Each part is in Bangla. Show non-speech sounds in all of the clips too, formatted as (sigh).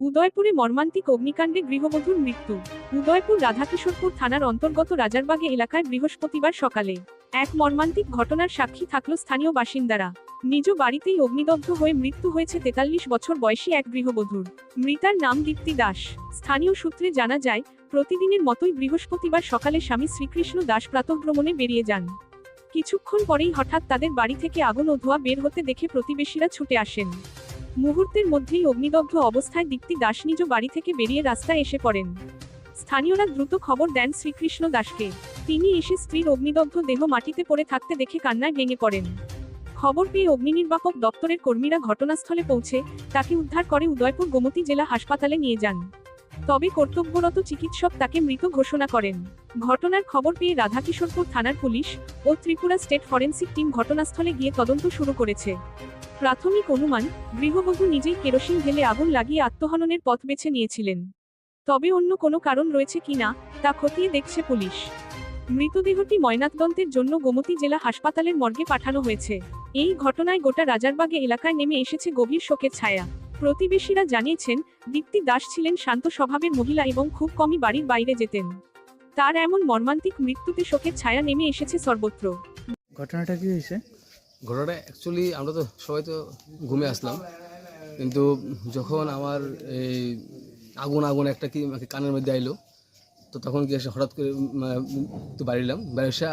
উদয়পুরে মর্মান্তিক অগ্নিকাণ্ডে গৃহবধূর মৃত্যু। উদয়পুর রাধাকিশোরপুর থানার অন্তর্গত রাজারবাগে এলাকায় বৃহস্পতিবার সকালে এক মর্মান্তিক ঘটনার সাক্ষী থাকল স্থানীয় বাসিন্দারা। নিজ বাড়িতেই অগ্নিদগ্ধ হয়ে মৃত্যু হয়েছে তেতাল্লিশ বছর বয়সী এক গৃহবধূর। মৃতার নাম দীপ্তি দাস। স্থানীয় সূত্রে জানা যায়, প্রতিদিনের মতোই বৃহস্পতিবার সকালে স্বামী শ্রীকৃষ্ণ দাস প্রাতঃভ্রমণে বেরিয়ে যান। কিছুক্ষণ পরেই হঠাৎ তাদের বাড়ি থেকে আগুন ও ধোঁয়া বের হতে দেখে প্রতিবেশীরা ছুটে আসেন। মুহূর্তের মধ্যেই অগ্নিদগ্ধ অবস্থায় দীপ্তি দাস নিজ বাড়ি থেকে বেরিয়ে রাস্তায় এসে পড়েন। স্থানীয়রা দ্রুত খবর দেন শ্রীকৃষ্ণ দাসকে। তিনি এসে স্ত্রীর অগ্নিদগ্ধ দেহ মাটিতে পড়ে থাকতে দেখে কান্নায় ভেঙে পড়েন। খবর পেয়ে অগ্নিনির্বাপক দপ্তরের কর্মীরা ঘটনাস্থলে পৌঁছে তাকে উদ্ধার করে উদয়পুর গোমতী জেলা হাসপাতালে নিয়ে যান। তবে কর্তব্যরত চিকিৎসক তাকে মৃত ঘোষণা করেন। ঘটনার খবর পেয়ে রাধাকিশোরপুর থানার পুলিশ ও ত্রিপুরা স্টেট ফরেন্সিক টিম ঘটনাস্থলে গিয়ে তদন্ত শুরু করেছে। প্রাথমিক অনুমান, গৃহবধূ নিজেই কেরোসিন ঢেলে আগুন লাগিয়ে আত্মহননের পথ বেছে নিয়েছিলেন। তবে অন্য কোনো কারণ রয়েছে কিনা তা খতিয়ে দেখছে পুলিশ। মৃতদেহটি ময়নাতদন্তের জন্য গোমতী জেলা হাসপাতালের মর্গে পাঠানো হয়েছে। এই ঘটনায় গোটা রাজারবাগে এলাকায় নেমে এসেছে গভীর শোকের ছায়া। প্রতিবেশীরা জানিয়েছেন, দীপ্তি দাস ছিলেন শান্ত স্বভাবের মহিলা এবং খুব কমই বাড়ির বাইরে যেতেন। তার এমন মর্মান্তিক মৃত্যুতে শোকের ছায়া নেমে এসেছে সর্বত্র। ঘটনাটা কি হয়েছে? ঘটনাটা অ্যাকচুয়ালি আমরা তো সবাই তো ঘুমে আসলাম। কিন্তু যখন আমার এই আগুন আগুন একটা কি কানের মধ্যে আইলো, তো তখন কি এসে হঠাৎ করে তো বাড়িলাম বাড়ি এসে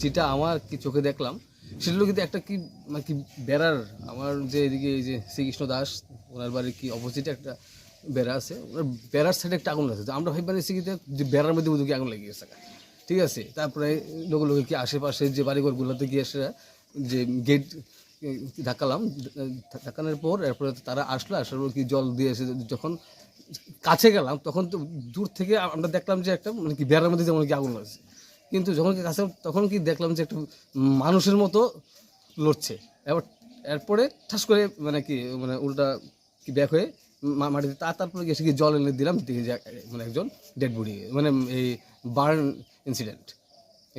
যেটা আমার কি চোখে দেখলাম, সেটা হলো কিন্তু একটা কি মানে কি বেড়ার, আমার যে এদিকে এই যে শ্রীকৃষ্ণ দাস, ওনার বাড়ির কি অপোজিটে একটা বেড়া আছে। ওনার বেড়ার সাইডে একটা আগুন আছে। তো আমরা ভাই বাড়ি কি যে বেড়ার মধ্যে বুঝি আগুন লেগে গেছে? ঠিক আছে? তারপরে লোক লোকে কি আশেপাশে যে বাড়িঘরগুলোতে গিয়ে এসে যে গেট ধাক্কালাম ধাক্কানোর পর এরপরে তারা আসলো, আসার পর কি জল দিয়ে এসে যখন কাছে গেলাম, তখন তো দূর থেকে আমরা দেখলাম যে একটা মানে কি বেড়ার মধ্যে যেমন কি আগুন লাগছে। কিন্তু যখন কি কাছে, তখন কি দেখলাম যে একটা মানুষের মতো লড়ছে। এবার এরপরে ঠাস করে মানে কি মানে উল্টা কি ব্যাক হয়ে মাটিতে তা, তারপরে এসে কি জল এনে দিলাম, দেখি যে মানে একজন ডেড বডি মানে এই বার্ন ইনসিডেন্ট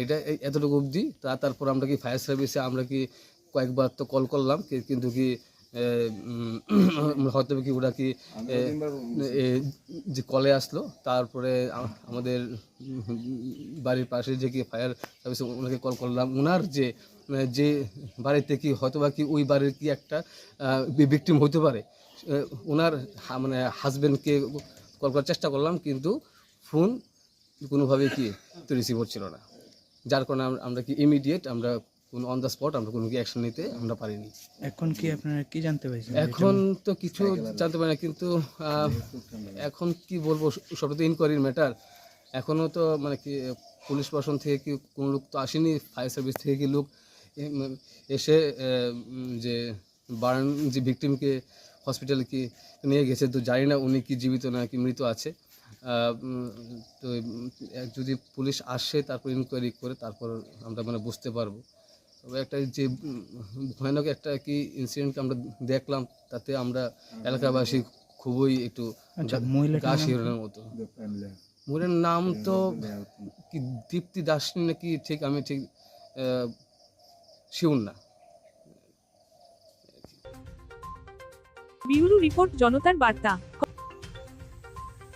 এটা এতটুকু অবধি। তা তারপর আমরা কি ফায়ার সার্ভিসে আমরা কি কয়েকবার তো কল করলাম কিন্তু কি (coughs) হয়তো কি ওরা কি যে কলে আসলো, তারপরে আমাদের বাড়ির পাশে যে কি ফায়ার সার্ভিসে ওনাকে কল করলাম। ওনার যে যে বাড়িতে কি হয়তো বা কি ওই বাড়ির কি একটা ভিকটিম হতে পারে ওনার মানে হাজবেন্ডকে কল করার চেষ্টা করলাম, কিন্তু ফোন কোনোভাবে কি তো রিসিভ হচ্ছিল না। যার কারণে আমরা- কি ইমিডিয়েট আমরা কোনো অন দ্য স্পট আমরা কোনো কি অ্যাকশন নিতে আমরা পারিনি। এখন কি আপনারা কি জানতে পারছেন? এখন তো কিছু জানতে পারি না কিন্তু এখন কি বলব সব তো ইনকোয়ারির ম্যাটার এখনও তো মানে কি পুলিশ প্রশাসন থেকে কি কোনো লোক তো আসেনি ফায়ার সার্ভিস থেকে কি লোক এসে যে বার্ন যে ভিকটিমকে হসপিটালে কি নিয়ে গেছে তো জানি না উনি কি জীবিত না কি মৃত আছে। তো যদি পুলিশ আসে তারপর ইনকোয়ারি করে তারপর আমরা মানে বুঝতে পারব। তবে একটা যে ভয়ানক একটা কি ইনসিডেন্টকে আমরা দেখলাম তাতে আমরা এলাকাবাসী খুবই একটু আচ্ছা, গা- শিহরণের মতো। মহিলার নাম তো কি দীপ্তি দাস নাকি? ঠিক আমি ঠিক শিউন না। বিউরো রিপোর্ট জনতার বার্তা।